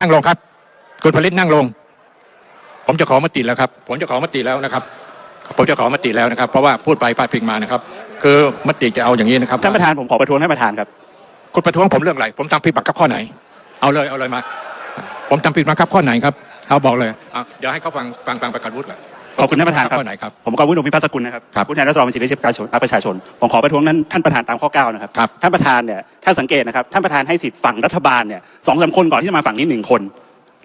นั่งลงครับ คุณผลิตนั่งลง ผมจะขอมติแล้วครับ ผมจะขอมติแล้วนะครับ ผมจะขอมติแล้วนะครับ เพราะว่าพูดไปพาดพิงมานะครับ คือมติจะเอาอย่างนี้นะครับท่านประธานผมขอประท้วงท่านประธานครับคุณประท้วงผมเรื่องอะไร ผมทำผิดบังคับข้อไหน เอาเลยเอาเลยมา ผมทำผิดบังคับข้อไหนครับ เอาบอกเลยเอาเดี๋ยวให้เขาฟังฟังฟังประกาศวุฒิก่อน ขอบคุณท่านประธานครับข้อไหนครับผมกวุฒิพิพัฒน์สกุลนะครับครับผู้แทนรัศดรบัญชีรายชื่อประชาชนประชาชนผมขอประท้วงนั้นท่านประธานตามข้อ9นะครับครับ ท่านประธานเนี่ยท่านสังเกตนะครับท่านประธานให้สิทธิ์ฝั่งรัฐบาลเนี่ยสองสามคนก่อนที่จะมาฝั่งนี้หนึ่งคน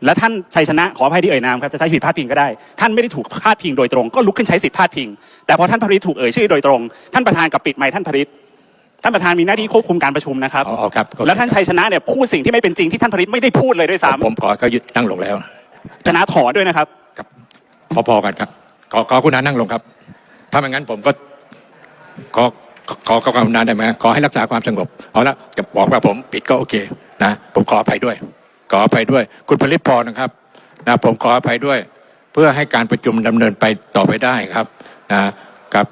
และท่านชัยชนะขออภัยที่เอ่ยนามครับจะใช้สิทธิ์พาดพิงก็ได้ท่านไม่ได้ถูกพาดพิงโดยตรงก็ลุกขึ้นใช้สิทธิ์พาดพิง แต่พอท่านพริตถูกเอ่ยชื่อโดยตรง ท่านประธานกับปิดไมค์ท่านพริตท่านประธานมีหน้าที่ควบคุมการประชุมนะครับอ๋อครับและท่านชัยชนะเนี่ยพูดสิ่งที่ไม่เป็นจริงที่ท่านพริตไม่ได้พูดเลยด้วยซ้ผมขอเขายึดนั่งลงแล้วำชนะถอนด้วยนะครับครับพอๆกันครับ ขอขอคุณนานั่งลงครับ ถ้าไม่งั้นผมก็ขอขอขอความนานได้ไหมขอให้รักษาความสงบเอาละจะบอกว่าผมผิดก็โอเคนะผมขออภัยด้วย ขออภัยด้วย คุณผลิตพอนะครับนะผมขออภัยด้วย เพื่อให้การประชุมดำเนินไปต่อไปได้ครับนะครับ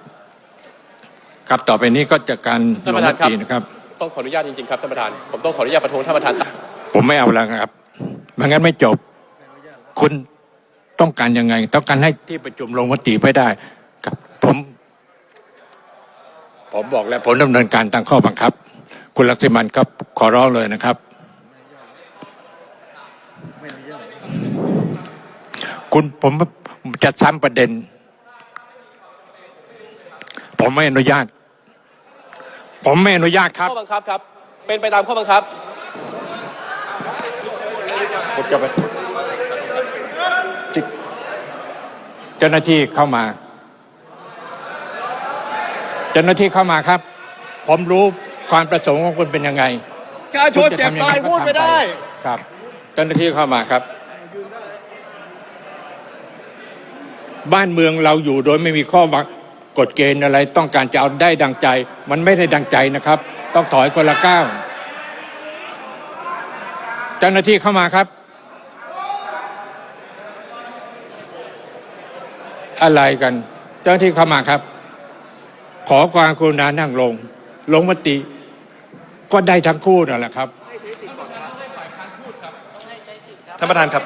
ครับต่อไปนี้ก็จะการท่านลปงระมธานครับตินะครับ ต้องขออนุญาตจริงๆครับท่านประธานผมต้องขออนุญาตประท้วงท่านประธานตามผมไม่เอาแล้วครับไม่งั้นไม่จบ คุณ ต้องการยังไง ต้องการให้ที่ประชุมลงมติไม่ได้ครับผมผมบอกแล้วผมดำเนินการตามข้อบังคับ คุณลักษมันครับขอร้องเลยนะครับ คุณผมจะซ้ำประเด็น ผมไม่อนุญาต ผมไม่อนุญาตครับ ข้อบังคับครับ เป็นไปตามข้อบังคับผมจะไปจิเจ้าหน้าที่เข้ามา เจ้าหน้าที่เข้ามาครับ ผมรู้ความประสงค์ของคุณเป็นยังไงประชาชนเจ็บตายพูดไม่ได้ ครับ เจ้าหน้าที่เข้ามาครับ บ้านเมืองเราอยู่โดยไม่มีข้อบังกฎเกณฑ์อะไร ต้องการจะเอาได้ดังใจ มันไม่ได้ดังใจนะครับ ต้องถอยคนละก้าว เจ้าหน้าที่เข้ามาครับ อะไรกันเจ้าหน้าที่เข้ามาครับ ขอความกรุณานั่งลง ลงมติ ก็ได้ทั้งคู่นั่นแหละครับท่านประธานครับ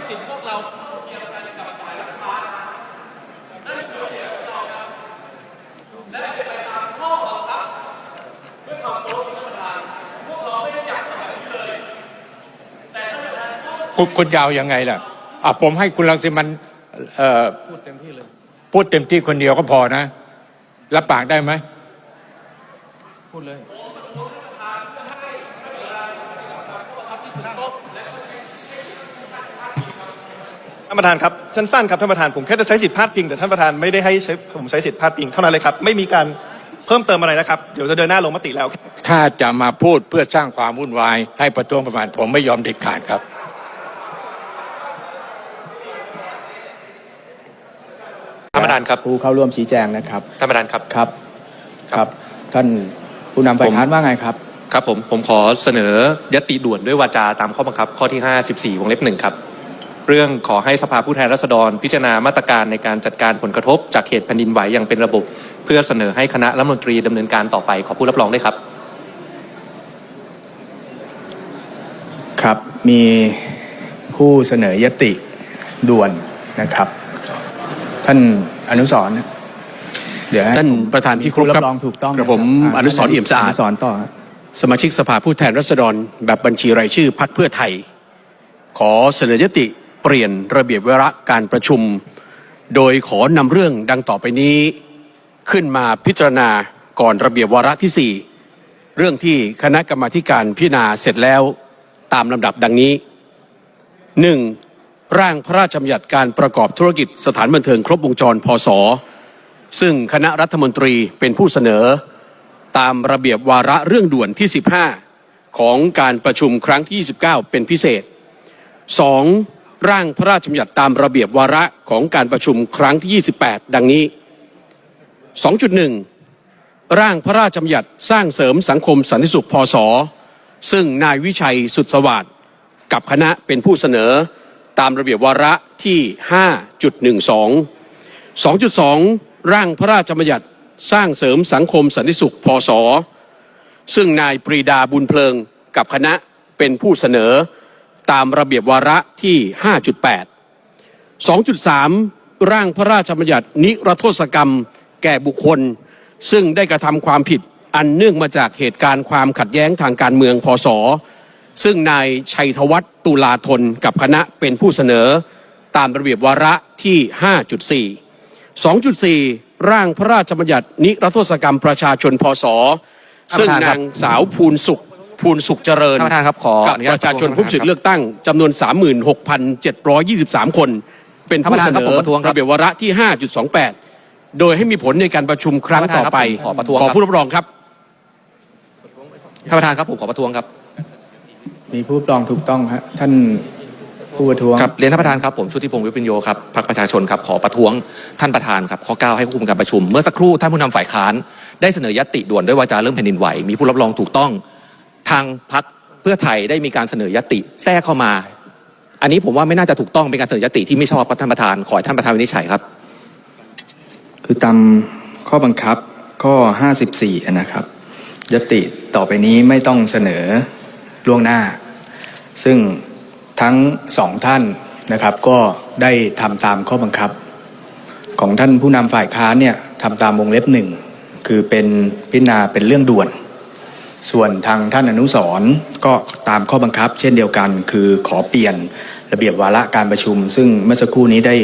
คุณคุณยาวยังไงล่ะอะผมให้คุณรังสิมันเอ่อพูดเต็มที่เลย พูดเต็มที่คนเดียวก็พอนะ รับปากได้ไหมท่านประธานครับสั้นๆครับท่านประธานผมแค่จะใช้สิทธิ์พาดพิงแต่ท่านประธานไม่ได้ให้ใช้ผมใช้สิทธิ์พาดพิงเท่านั้นเลยครับ ไม่มีการเพิ่มเติมอะไรนะครับ เดี๋ยวจะเดินหน้าลงมติแล้ว ถ้าจะมาพูดเพื่อสร้างความวุ่นวาย ให้ประท้วงประมาณผมไม่ยอมเด็ดขาดครับ ท่าน ประธานครับผู้เข้าร่วมชี้แจงนะครับท่านประธานครับครับครับ ท่านผู้นำฝ่ายค้านว่าไงครับ ครับผมผมขอเสนอยติด่วนด้วยวาจาตามข้อบังคับ ข้อที่ 54 วงเล็บหนึ่งครับ เรื่องขอให้สภาผู้แทนราษฎร พิจารณามาตรการในการจัดการผลกระทบ จากเหตุแผ่นดินไหวอย่างเป็นระบบ เพื่อเสนอให้คณะรัฐมนตรีดำเนินการต่อไปขอผู้รับรองด้วยครับ ครับมีผู้เสนอยติด่วนนะครับ ท่าน อนุสรณ์เดี๋ยวให้ท่านผมประธานที่ครบผู้ครับรองถูกต้องกระผมะคบอนุสรณ์เอี่ยมสะอาด นุสรณ์ต่อครับ สมาชิกสภาผู้แทนราษฎร แบบบัญชีรายชื่อพักเพื่อไทย ขอเสนอยติเปลี่ยนระเบียบวาระการประชุม โดยขอนำเรื่องดังต่อไปนี้ ขึ้นมาพิจารณาก่อนระเบียบวาระที่ 4 เรื่องที่คณะกรรมาธิการพิจารณาเสร็จแล้วตามลำดับดังนี้ 1. ร่างพระราชบัญญัติการประกอบธุรกิจสถานบันเทิงครบวงจรพศ ซึ่งคณะรัฐมนตรีเป็นผู้เสนอ ตามระเบียบวาระเรื่องด่วนที่ 15 ของการประชุมครั้งที่ 29 เป็นพิเศษ 2. ร่างพระราชบัญญัติตามระเบียบวาระของการประชุมครั้งที่ 28 ดังนี้ 2.1 ร่างพระราชบัญญัติสร้างเสริมสังคมสันติสุขพศ ซึ่งนายวิชัยสุดสวัสดิ์กับคณะเป็นผู้เสนอ ตามระเบียบวาระที่ 5.12 2.2 ร่างพระราชบัญญัติสร้างเสริมสังคมสันติสุขพศ ซึ่งนายปรีดาบุญเพลิงกับคณะเป็นผู้เสนอตามระเบียบวาระที่ 5.8 2.3 ร่างพระราชบัญญัตินิรโทษกรรมแก่บุคคล ซึ่งได้กระทำความผิดอันเนื่องมาจากเหตุการณ์ความขัดแย้งทางการเมืองพศ ซึ่งนายชัยธวัฒน์ตุลาธนกับคณะเป็นผู้เสนอตามระเบียบวาระที่ 5.4 2.4 ร่างพระราชบัญญัตินิรโทษกรรมประชาชนพศ ซึ่งท่านประธานครับนางสาวภูนสุขภูนสุขเจริญท่านประธานครับขอกับอนุญาตประชาชนประท้วงผู้มีสิทธิ์เลือกตั้งจำนวน 36,723 คน เป็นผู้เสนท่านประธานครับอผมประท้วงครับระเบียบวาระที่ 5.28 โดยให้มีผลในการประชุมครั้งต่อไปท่านประธานครับผมขอประท้วงขอครับผู้รับรองครับท่านประธานครับผมขอประท้วงครับ มีผู้รับรองถูกต้องฮะท่านผู้ประท้วงครับเรียนท่านประธานครับผมชุติพงศ์วิปิญโยครับพรรคประชาชนครับขอประท้วงท่านประธานครับข้อ 9 ให้ควบคุมการประชุม เมื่อสักครู่ท่านผู้นำฝ่ายค้าน ได้เสนอยติด่วนด้วยวาจาเรื่องแผ่นดินไหว มีผู้รับรองถูกต้อง ทางพรรคเพื่อไทยได้มีการเสนอยติแทรกเข้ามา อันนี้ผมว่าไม่น่าจะถูกต้องเป็นการเสนอยติที่ไม่ชอบครับท่านประธานขอให้ท่านประธานวินิจฉัยครับ คือตามข้อบังคับข้อ 54นะครับยติต่อไปนี้ไม่ต้องเสนอ ล่วงหน้า ซึ่งทั้งสองท่านนะครับก็ได้ทำตามข้อบังคับ ของท่านผู้นำฝ่ายค้านเนี่ยทำตามวงเล็บหนึ่งคือเป็นพิจารณาเป็นเรื่องด่วน ส่วนทางท่านอนุสรณ์ก็ตามข้อบังคับ เช่นเดียวกัน คือขอเปลี่ยนระเบียบวาระการประชุม ซึ่งเมื่อสักครู่นี้ได้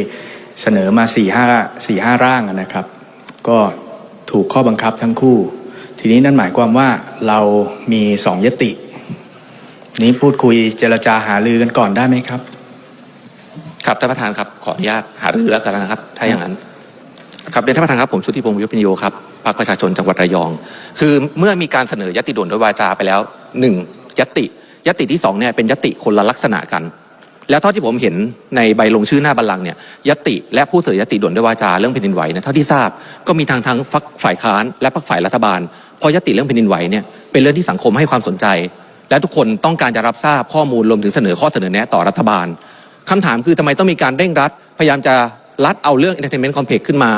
เสนอมา4ี่ห้าสี่ห้าร่างนะครับ ก็ถูกข้อบังคับทั้งคู่ ทีนี้นั่นหมายความว่าเรามีสองยติ นี้พูดคุยเจรจาหารือกันก่อนได้ไหมครับ ครับท่านประธานครับขออนุญาตหารือแล้วกันนะครับ ถ้าอย่างนั้น ครับเรียนท่านประธานครับผมชุติพงศ์วิปิญโยครับพรรคประชาชนจังหวัดระยอง คือเมื่อมีการเสนอยติด่วนด้วยวาจาไปแล้วหนึ่งยติยติที่สองเนี่ยเป็นยติคนละลักษณะกัน แล้วเท่าที่ผมเห็นในใบลงชื่อหน้าบัลลังก์เนี่ยยติและผู้เสนอยติด่วนด้วยวาจาเรื่องแผ่นดินไหวเนี่ยเท่าที่ทราบก็มีทางทั้งฝักฝ่ายค้านและพรรคฝ่ายรัฐบาลเพราะยติเรื่องแผ่นดินไหวเนี่ยเป็นเรื่องที่สังคมให้ความสนใจ และทุกคนต้องการจะรับทราบข้อมูลรวมถึงเสนอข้อเสนอแนะต่อรัฐบาลคำถามคือทำไมต้องมีการเร่งรัด พยายามจะรัดเอาเรื่อง entertainment complex ขึ้นมา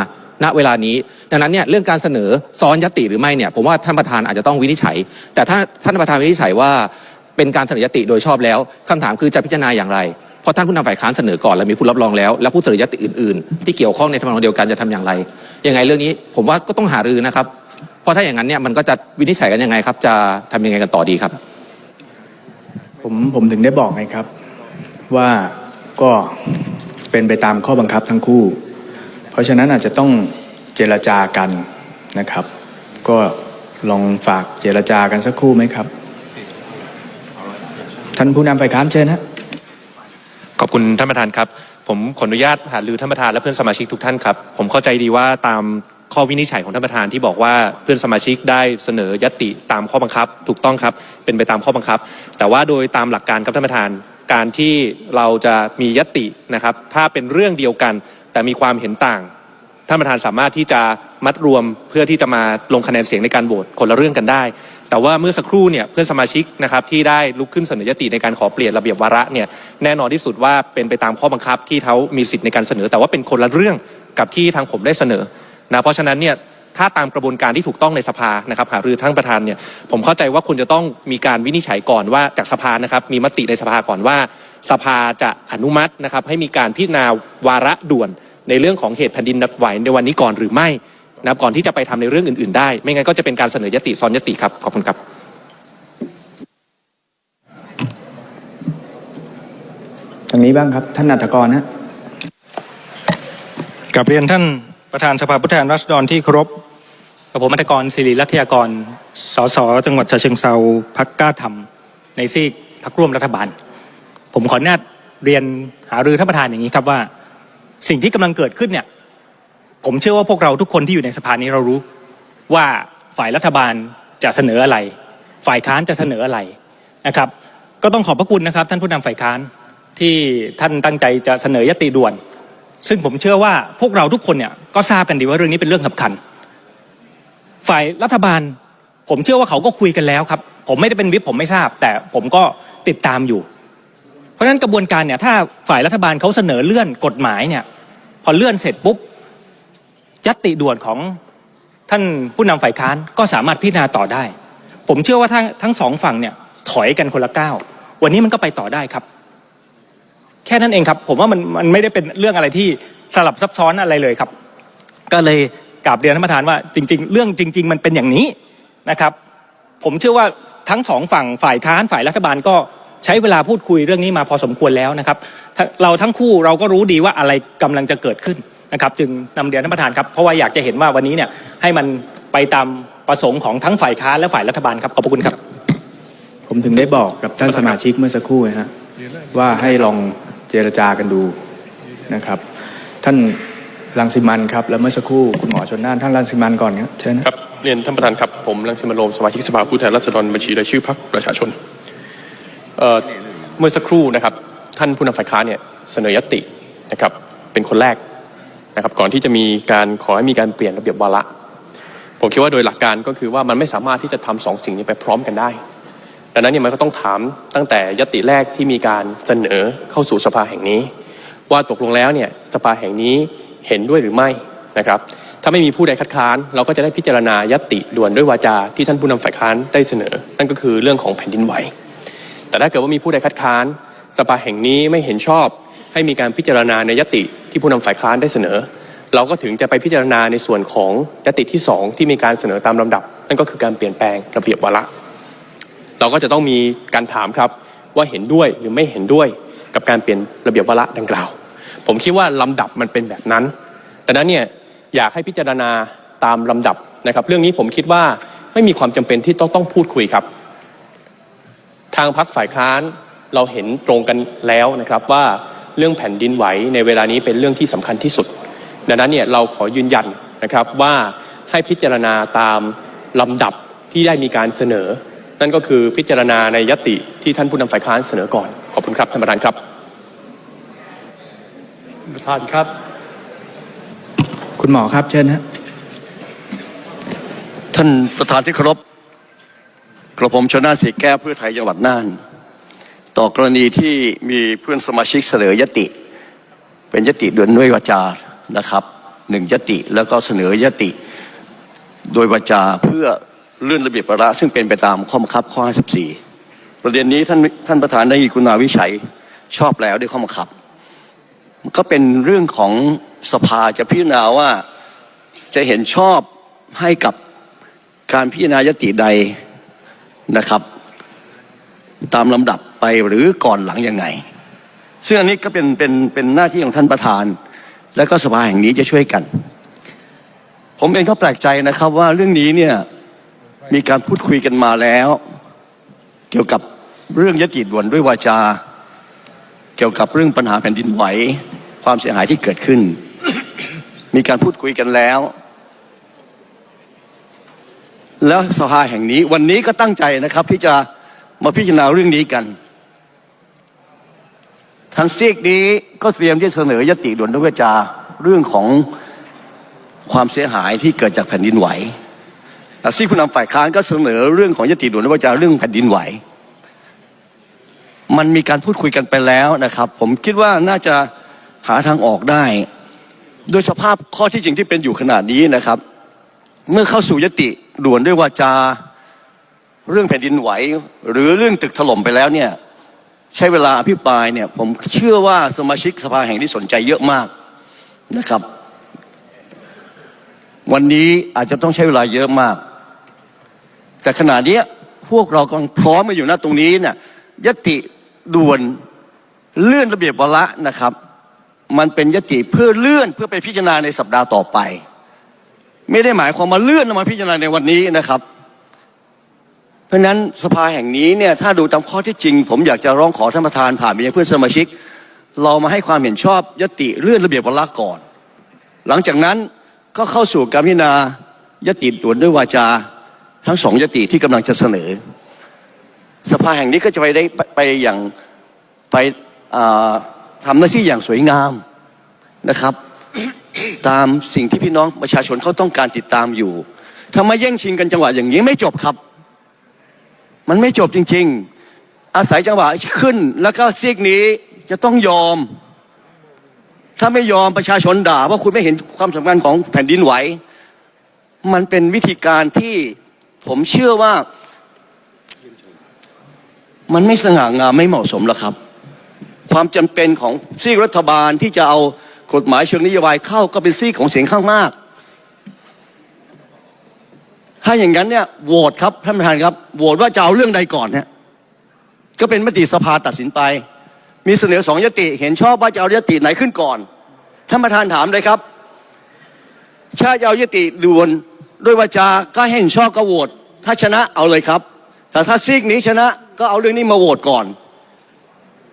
ณเวลานี้ดังนั้นเนี่ยเรื่องการเสนอซ้อนยติหรือไม่เนี่ยผมว่าท่านประธานอาจจะต้องวินิจฉัย แต่ถ้าท่านประธานวินิจฉัยว่าเป็นการเสนอยติโดยชอบแล้วคำถามคือจะพิจารณาอย่างไรเพราะท่านผู้นำฝ่ายค้านเสนอก่อนแล้วมีผู้รับรองแล้ว และผู้เสนอยติอื่นๆ ที่เกี่ยวข้องในทำนองเดียวกันจะทำอย่างไร ยังไงเรื่องนี้ผมว่าก็ต้องหารือนะครับ เพราะถ้าอย่างนั้นเนี่ยมันก็จะวินิจฉัยกันยังไงครับ จะทำยังไงกันต่อดีครับ ผมผมถึงได้บอกไงครับ ว่าก็เป็นไปตามข้อบังคับทั้งคู่ เพราะฉะนั้นอาจจะต้องเจรจากันนะครับ ก็ลองฝากเจรจากันสักครู่ไหมครับ ท่านผู้นำฝ่ายค้านเชิญฮะขอบคุณท่านประธานครับ ผมขออนุญาตหารือท่านประธานและเพื่อนสมาชิกทุกท่านครับ ผมเข้าใจดีว่าตาม ข้อวินิจฉัยของท่านประธานที่บอกว่าเพื่อนสมาชิกได้เสนอยติตามข้อบังคับ ถูกต้องครับ เป็นไปตามข้อบังคับ แต่ว่าโดยตามหลักการครับท่านประธาน การที่เราจะมียตินะครับ ถ้าเป็นเรื่องเดียวกัน แต่มีความเห็นต่างท่านประธานสามารถที่จะมัดรวมเพื่อที่จะมาลงคะแนนเสียงในการโหวตคนละเรื่องกันได้ แต่ว่าเมื่อสักครู่เนี่ยเพื่อนสมาชิกนะครับที่ได้ลุกขึ้นเสนอยติในการขอเปลี่ยนระเบียบวาระเนี่ยแน่นอนที่สุดว่าเป็นไปตามข้อบังคับที่เขามีสิทธิ์ในการเสนอ แต่ว่าเป็นคนละเรื่องกับที่ทางผมได้เสนอ นะเพราะฉะนั้นเนี่ยถ้าตามกระบวนการที่ถูกต้องในสภานะครับหารือท่านประธานเนี่ยผมเข้าใจว่าคุณจะต้องมีการวินิจฉัยก่อนว่าจากสภานะครับมีมติในสภาก่อนว่า สภาจะอนุมัตินะครับให้มีการพิจารณาวาระด่วนในเรื่องของเหตุแผ่นดินไหวในวันนี้ก่อนหรือไม่นะครับก่อนที่จะไปทำในเรื่องอื่น ๆ ได้ ไม่งั้นก็จะเป็นการเสนอยติซ้อนยติครับขอบคุณครับ ทางนี้บ้างครับท่านนัฐกรฮะกับเรียนท่าน ประธานสภาผู้แทนราษฎรที่เคารพกับผมอัตกรศิริรัตยากร สส จังหวัดฉะเชิงเซาพักกล้าทำในซีกพักร่วมรัฐบาล ผมขออนุญาตเรียนหารือท่านประธานอย่างนี้ครับว่า สิ่งที่กำลังเกิดขึ้นเนี่ย ผมเชื่อว่าพวกเราทุกคนที่อยู่ในสภานี้เรารู้ ว่าฝ่ายรัฐบาลจะเสนออะไร ฝ่ายค้านจะเสนออะไรนะครับ ก็ต้องขอบพระคุณนะครับ ท่านผู้นำฝ่ายค้านที่ท่านตั้งใจจะเสนอยติด่วน ซึ่งผมเชื่อว่าพวกเราทุกคนเนี่ยก็ทราบกันดีว่าเรื่องนี้เป็นเรื่องสำคัญ ฝ่ายรัฐบาล ผมเชื่อว่าเขาก็คุยกันแล้วครับ ผมไม่ได้เป็นวิปผมไม่ทราบ แต่ผมก็ติดตามอยู่ เพราะฉะนั้นกระบวนการเนี่ยถ้าฝ่ายรัฐบาลเขาเสนอเลื่อนกฎหมายเนี่ยพอเลื่อนเสร็จปุ๊บยัตติด่วนของท่านผู้นำฝ่ายค้านก็สามารถพิจารณาต่อได้ ผมเชื่อว่าทั้งทั้งสองฝั่งเนี่ยถอยกันคนละก้าววันนี้มันก็ไปต่อได้ครับ แค่นั้นเองครับ ผมว่ามันมันไม่ได้เป็นเรื่องอะไรที่สลับซับซ้อนอะไรเลยครับ ก็เลยกราบเรียนท่านประธานว่าจริง ๆ เรื่องจริง ๆ มันเป็นอย่างนี้นะครับ ผมเชื่อว่าทั้งสองฝั่งฝ่ายค้านฝ่ายรัฐบาลก็ใช้เวลาพูดคุยเรื่องนี้มาพอสมควรแล้วนะครับ เราทั้งคู่เราก็รู้ดีว่าอะไรกำลังจะเกิดขึ้นนะครับ จึงนำเรียนท่านประธานครับเพราะว่าอยากจะเห็นว่าวันนี้เนี่ยให้มันไปตามประสงค์ของทั้งฝ่ายค้านและฝ่ายรัฐบาลครับขอบพระคุณครับ ผมถึงได้บอกกับท่านสมาชิกเมื่อสักครู่นะฮะว่าให้ลอง จรจากันดูนะครับ ท่านรังสิมันครับ แล้วเมื่อสักครู่คุณหมอชนน่านท่านรังสิมันก่อนครับเชิญครับเรียนท่านประธานครับผมรังสิมันโรมสมาชิกสภาผู้แทนราษฎรบัญชีรายชื่อพรรคประชาชนเอ่อเมื่อสักครู่นะครับ ท่านผู้นำฝ่ายค้านเนี่ยเสนอยตินะครับเป็นคนแรกนะครับก่อนที่จะมีการขอให้มีการเปลี่ยนระเบียบวาระผมคิดว่าโดยหลักการก็คือว่ามันไม่สามารถที่จะทำสองสิ่งนี้ไปพร้อมกันได้ ดังนั้นเนี่ยมันก็ต้องถามตั้งแต่ยติแรกที่มีการเสนอเข้าสู่สภาแห่งนี้ ว่าตกลงแล้วเนี่ยสภาแห่งนี้เห็นด้วยหรือไม่นะครับ ถ้าไม่มีผู้ใดคัดค้าน เราก็จะได้พิจารณายติด่วนด้วยวาจาที่ท่านผู้นำฝ่ายค้านได้เสนอ นั่นก็คือเรื่องของแผ่นดินไหว แต่ถ้าเกิดว่ามีผู้ใดคัดค้าน สภาแห่งนี้ไม่เห็นชอบ ให้มีการพิจารณาในยติที่ผู้นำฝ่ายค้านได้เสนอ เราก็ถึงจะไปพิจารณาในส่วนของยติที่สองที่มีการเสนอตามลำดับ นั่นก็คือการเปลี่ยนแปลงระเบียบวาระ เราก็จะต้องมีการถามครับว่าเห็นด้วยหรือไม่เห็นด้วยกับการเปลี่ยนระเบียบวาระดังกล่าว ผมคิดว่าลำดับมันเป็นแบบนั้นดังนั้นเนี่ยอยากให้พิจารณาตามลำดับนะครับ เรื่องนี้ผมคิดว่าไม่มีความจำเป็นที่ต้องต้องพูดคุยครับ ทางพักฝ่ายค้านเราเห็นตรงกันแล้วนะครับว่าเรื่องแผ่นดินไหวในเวลานี้เป็นเรื่องที่สำคัญที่สุด ดังนั้นเนี่ยเราขอยืนยันนะครับว่าให้พิจารณาตามลำดับที่ได้มีการเสนอ นั่นก็คือพิจารณาในยติที่ท่านผู้นำฝ่ายค้านเสนอก่อน ขอบคุณครับท่านประธานครับประธานครับ คุณหมอครับเชิญฮะท่านประธานที่เคารพกระผมชนน่านสีแก้วเพื่อไทยจังหวัดน่าน ต่อกรณีที่มีเพื่อนสมาชิกเสนอยติ เป็นยติด่วนด้วยวาจานะครับหนึ่งยติแล้วก็เสนอยติ โดยวาจาเพื่อ เลื่อนระเบียบวาระซึ่งเป็นไปตามข้อบังคับข้อ 54 ประเด็นนี้ท่านท่านประธานได้กุณาวิชัยชอบแล้วด้วยข้อบังคับ ก็เป็นเรื่องของสภาจะพิจารณาว่าจะเห็นชอบให้กับการพิจารณายติใดนะครับ ตามลำดับไปหรือก่อนหลังยังไง ซึ่งอันนี้ก็เป็นเป็นเป็นหน้าที่ของท่านประธาน และก็สภาแห่งนี้จะช่วยกัน ผมเองก็แปลกใจนะครับว่าเรื่องนี้เนี่ย มีการพูดคุยกันมาแล้ว เกี่ยวกับเรื่องยติด่วนด้วยวาจา เกี่ยวกับเรื่องปัญหาแผ่นดินไหว ความเสียหายที่เกิดขึ้น มีการพูดคุยกันแล้ว แล้วสภาแห่งนี้วันนี้ก็ตั้งใจนะครับ ที่จะมาพิจารณาเรื่องนี้กันทางซีกนี้ก็เตรียมที่เสนอยติด่วนด้วยวาจาเรื่องของความเสียหายที่เกิดจากแผ่นดินไหว ซีกผู้นำฝ่ายค้านก็เสนอเรื่องของยติด่วนด้วยวาจาเรื่องแผ่นดินไหว มันมีการพูดคุยกันไปแล้วนะครับ ผมคิดว่าน่าจะหาทางออกได้ โดยสภาพข้อที่จริงที่เป็นอยู่ขนาดนี้นะครับ เมื่อเข้าสู่ยติด่วนด้วยวาจาเรื่องแผ่นดินไหว หรือเรื่องตึกถล่มไปแล้วเนี่ยใช้เวลาอภิปรายเนี่ยผมเชื่อว่าสมาชิกสภาแห่งนี้สนใจเยอะมากนะครับ วันนี้อาจจะต้องใช้เวลาเยอะมาก แต่ขณะนี้พวกเรากำลังพร้อมมาอยู่ณตรงนี้เนี่ยยติด่วนเลื่อนระเบียบวาระนะครับ มันเป็นยติเพื่อเลื่อนเพื่อไปพิจารณาในสัปดาห์ต่อไป ไม่ได้หมายความมาเลื่อนมาพิจารณาในวันนี้นะครับ เพราะฉะนั้นสภาแห่งนี้เนี่ยถ้าดูตามข้อที่จริง ผมอยากจะร้องขอท่านประธานผ่านไปยังเพื่อนสมาชิก เรามาให้ความเห็นชอบยติเลื่อนระเบียบวาระก่อน หลังจากนั้นก็เข้าสู่การพิจารณายติด่วนด้วยวาจา ทั้งสองยติที่กำลังจะเสนอ สภาแห่งนี้ก็จะไปได้ไปอย่างไปอ่าทำหน้าที่อย่างสวยงามนะครับ ตามสิ่งที่พี่น้องประชาชนเขาต้องการติดตามอยู่ถ้ามแย่งชิงกันจังหวะอย่างนี้ไม่จบครับ มันไม่จบจริง ๆ อาศัยจังหวะขึ้น แล้วก็ซีกนี้จะต้องยอม ถ้าไม่ยอมประชาชนด่าว่าคุณไม่เห็นความสำคัญของแผ่นดินไหว มันเป็นวิธีการที่ ผมเชื่อว่า มันไม่สง่างามไม่เหมาะสมหรอกครับ ความจำเป็นของซีกรัฐบาลที่จะเอากฎหมายเชิงนโยบายเข้าก็เป็นซีกของเสียงข้างมาก ถ้าอย่างนั้นเนี่ยโหวตครับท่านประธานครับโหวตว่าจะเอาเรื่องใดก่อนเนี่ยก็เป็นมติสภาตัดสินไป มีเสนอสองยติเห็นชอบว่าจะเอายติไหนขึ้นก่อนท่านประธานถามเลยครับถ้าจะเอายติด่วน ด้วยวาจาก็ให้เห็นชอบก็โหวตถ้าชนะเอาเลยครับ แต่ถ้าซีกนี้ชนะก็เอาเรื่องนี้มาโหวตก่อน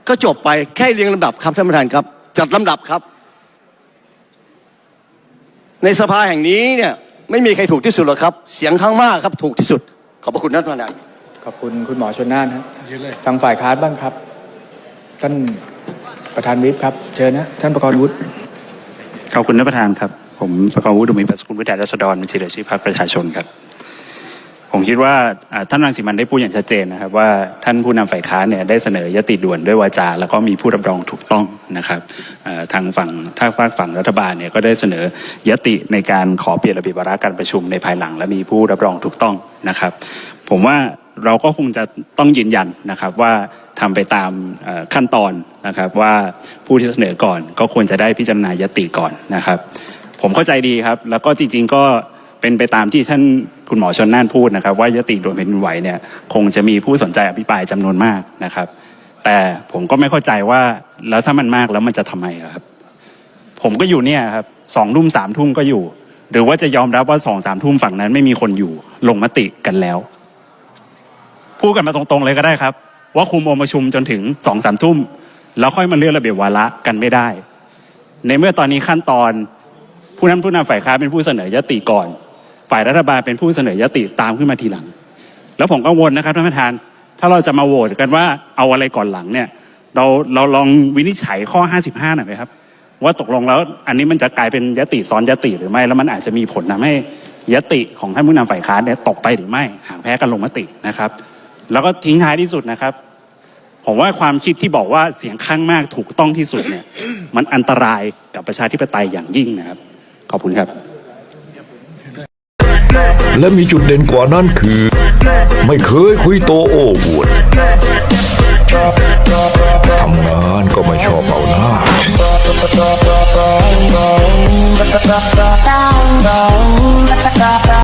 ก็จบไปแค่เรียงลำดับครับท่านประธานครับ จัดลำดับครับ ในสภาแห่งนี้เนี่ยไม่มีใครถูกที่สุดหรอกครับ เสียงข้างมากครับถูกที่สุด ขอบพระคุณท่านประธานขอบคุณคุณหมอชนน่านครับทางฝ่ายค้านบ้างครับ ท่านประธานวิปครับ เชิญนะ ท่านประกรณ์วุฒิขอบคุณท่านประธานครับ ผมประกอบวุฒิอุมิปัสกุลวิทยารัษฎรบัญชีรายชื่อพรรคประชาชนครับ ผมคิดว่าท่านรังสิมันได้พูดอย่างชัดเจนนะครับ ว่าท่านผู้นำฝ่ายค้านเนี่ยได้เสนอยติด่วนด้วยวาจา แล้วก็มีผู้รับรองถูกต้องนะครับทางฝั่งถ้าฝากฝั่งรัฐบาลเนี่ยก็ได้เสนอยติในการขอเปลี่ยนระเบียบวาระการประชุมในภายหลัง และมีผู้รับรองถูกต้องนะครับ ผมว่าเราก็คงจะต้องยืนยันนะครับว่าทำไปตามขั้นตอนนะครับว่าผู้ที่เสนอก่อนก็ควรจะได้พิจารณายติก่อนนะครับ ผมเข้าใจดีครับ แล้วก็จริง ๆ ก็เป็นไปตามที่ท่านคุณหมอชนน่านพูดนะครับ ว่ายติด่วนแผ่นดินไหวเนี่ยคงจะมีผู้สนใจอภิปรายจำนวนมากนะครับ แต่ผมก็ไม่เข้าใจว่าแล้วถ้ามันมากแล้วมันจะทำไมครับ ผมก็อยู่เนี่ยครับสองทุ่มสามทุ่มก็อยู่ หรือว่าจะยอมรับว่าสองสามทุ่มฝั่งนั้นไม่มีคนอยู่ลงมติกันแล้ว พูดกันมาตรงๆเลยก็ได้ครับ ว่าคุมองค์ประชุมจนถึงสองสามทุ่มแล้วค่อยมาเลื่อนระเบียบวาระกันไม่ได้ ในเมื่อตอนนี้ขั้นตอน ผู้นำผู้นำฝ่ายค้านเป็นผู้เสนอยติก่อน ฝ่ายรัฐบาลเป็นผู้เสนอยติตามขึ้นมาทีหลัง แล้วผมกังวลนะครับท่านประธาน ถ้าเราจะมาโหวตกันว่าเอาอะไรก่อนหลังเนี่ย เราเราลองวินิจฉัยข้อ 55หน่อยไหมครับ ว่าตกลงแล้วอันนี้มันจะกลายเป็นยติซ้อนยติหรือไม่ แล้วมันอาจจะมีผลทำให้ยติของท่านผู้นำฝ่ายค้านเนี่ยตกไปหรือไม่หากแพ้กันลงมตินะครับ แล้วก็ทิ้งท้ายที่สุดนะครับผมว่าความคิดที่บอกว่าเสียงข้างมากถูกต้องที่สุดเนี่ย มันอันตรายกับประชาธิปไตยอย่างยิ่งนะครับ ขอบคุณครับ และมีจุดเด่นกว่านั้นคือ ไม่เคยคุยโตโอ้อวดทำงานก็ไม่ชอบเอาหน้าดา